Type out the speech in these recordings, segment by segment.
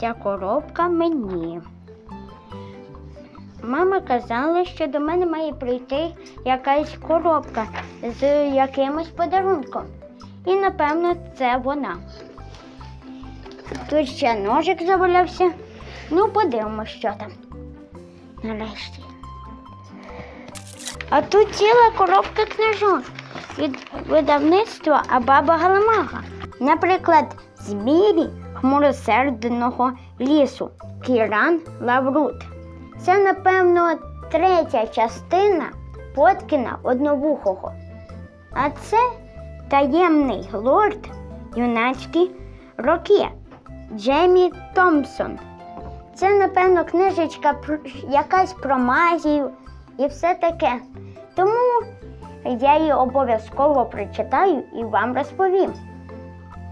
Ця коробка мені. Мама казала, що до мене має прийти якась коробка з якимось подарунком. І напевно це вона. Тут ще ножик завалявся. Ну, подивимося, що там. Нарешті. А тут ціла коробка книжок від видавництва Абаба Галамага. Наприклад, Змірі хмуросердного лісу Кіран Лаврут. Це, напевно, третя частина Поткіна одновухого. А це таємний лорд юнацькі роки Джеймі Томпсон. Це, напевно, книжечка якась про магію і все таке. Тому я її обов'язково прочитаю і вам розповім.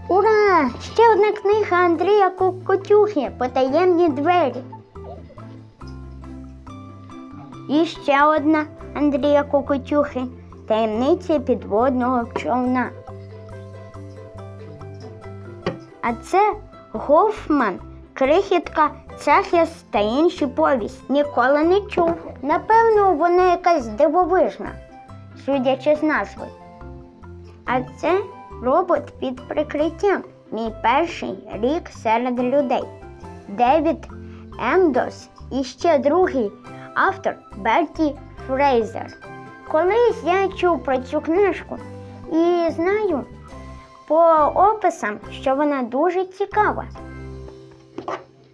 Ура! Ще одна книга Андрія Кокотюхи Потаємні двері. І ще одна Андрія Кокотюхи Таємниці підводного човна. А це Гофман, крихітка, Цехіс та інші повість. Ніколи не чув. Напевно, вона якась дивовижна, судячи з назви. А це робот під прикриттям. Мій перший рік серед людей. Девід Емдос і ще другий автор Берті Фрейзер. Колись я чув про цю книжку і знаю по описам, що вона дуже цікава.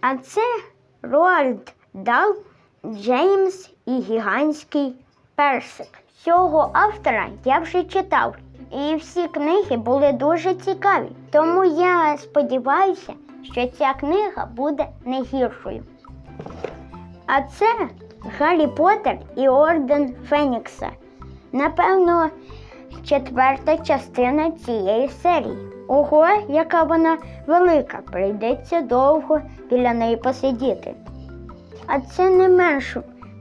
А це Роальд Дал, Джеймс і гігантський персик. Цього автора я вже читав, і всі книги були дуже цікаві. Тому я сподіваюся, що ця книга буде не гіршою. А це Гаррі Поттер і Орден Фенікса. Напевно, четверта частина цієї серії. Ого, яка вона велика, прийдеться довго біля неї посидіти. А це не менш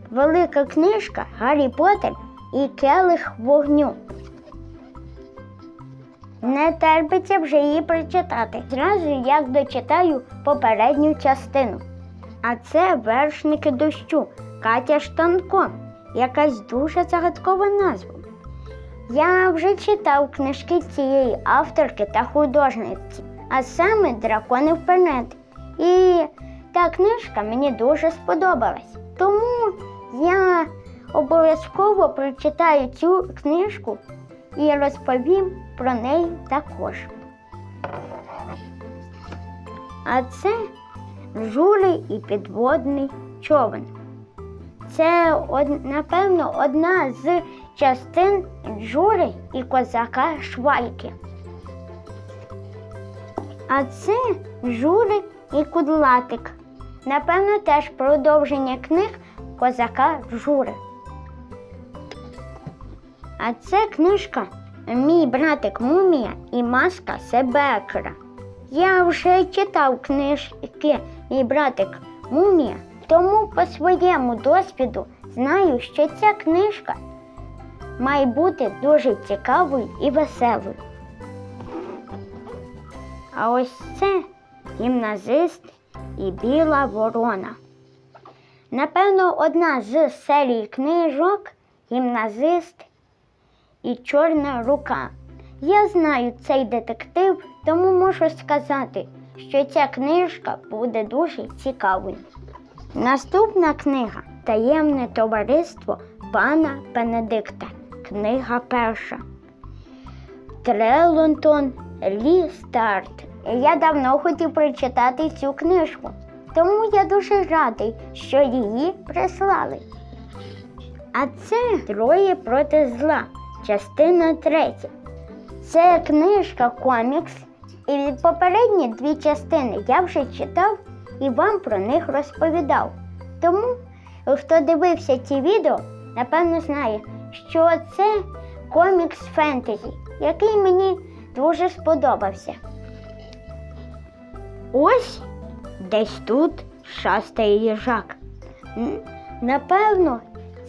велика книжка Гаррі Поттер і Келих вогню. Не терпиться вже її прочитати. Зразу як дочитаю попередню частину. А це вершники дощу Катя Штанко. Якась дуже загадкова назва. Я вже читав книжки цієї авторки та художниці, а саме Дракони вперед. І та книжка мені дуже сподобалась. Тому я обов'язково прочитаю цю книжку і розповім про неї також. А це жури і підводний човен. Це, напевно, одна з частин Джури і козака Швайки. А це Жури і Кудлатик. Напевно, теж продовження книг козака Жури. А це книжка Мій братик Мумія і маска Себекера. Я вже читав книжки Мій братик Мумія, тому по своєму досвіду знаю, що ця книжка має бути дуже цікавою і веселою. А ось це гімназист і біла ворона. Напевно, одна з серій книжок гімназист і чорна рука. Я знаю цей детектив, тому можу сказати, що ця книжка буде дуже цікавою. Наступна книга Таємне товариство пана Бенедикта. Книга перша. Трелонтон Лі Старт. Я давно хотів прочитати цю книжку, тому я дуже радий, що її прислали. А це Троє проти зла, частина третя. Це книжка комікс, і від попередні дві частини я вже читав і вам про них розповідав. Тому, хто дивився ці відео, напевно знає, що це комікс фентезі, який мені дуже сподобався. Ось десь тут шастає їжак. Напевно,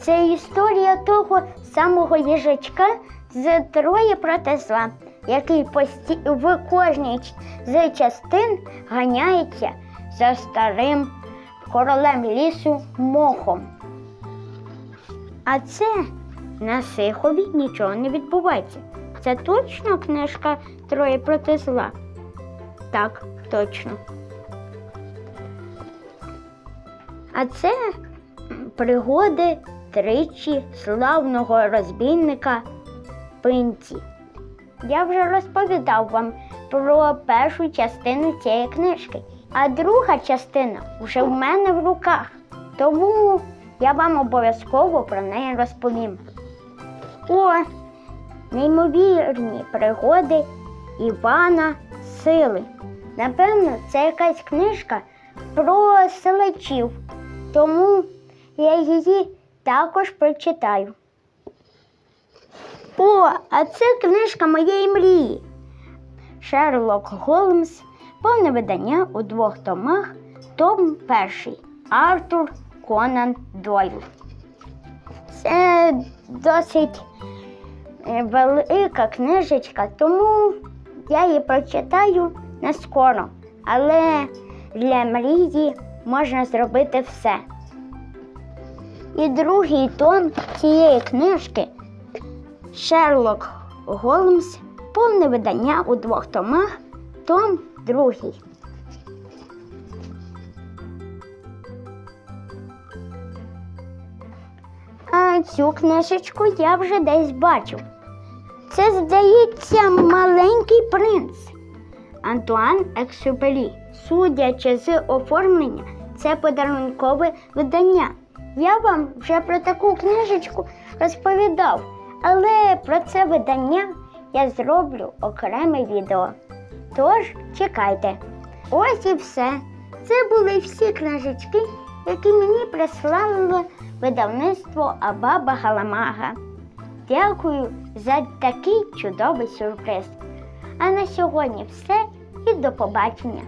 Це історія того самого їжачка з троє проти зла, який в кожній з частин ганяється за старим королем лісу мохом. А це на Сихові нічого не відбувається. Це точно книжка Троє проти зла? Так, точно. А це пригоди тричі славного розбійника Пинці. Я вже розповідав вам про першу частину цієї книжки, а друга частина вже в мене в руках. Тому я вам обов'язково про неї розповім. О, неймовірні пригоди Івана Сили. Напевно, це якась книжка про селачів, тому я її також прочитаю. О, а це книжка моєї мрії. Шерлок Голмс, повне видання у двох томах, том перший Артур Конан Дойл. Це досить е, велика книжечка, тому я її прочитаю не скоро. Але для мрії можна зробити все. І другий том цієї книжки Шерлок Голмс, повне видання у двох томах, том другий. А цю книжечку я вже десь бачив. Це, здається, маленький принц. Антуан Ексюпері. Судячи з оформлення, це подарункове видання. Я вам вже про таку книжечку розповідав, але про це видання я зроблю окреме відео. Тож чекайте. Ось і все. Це були всі книжечки, які мені прислали видавництво Абаба Галамага. Дякую за такий чудовий сюрприз. А на сьогодні все і до побачення.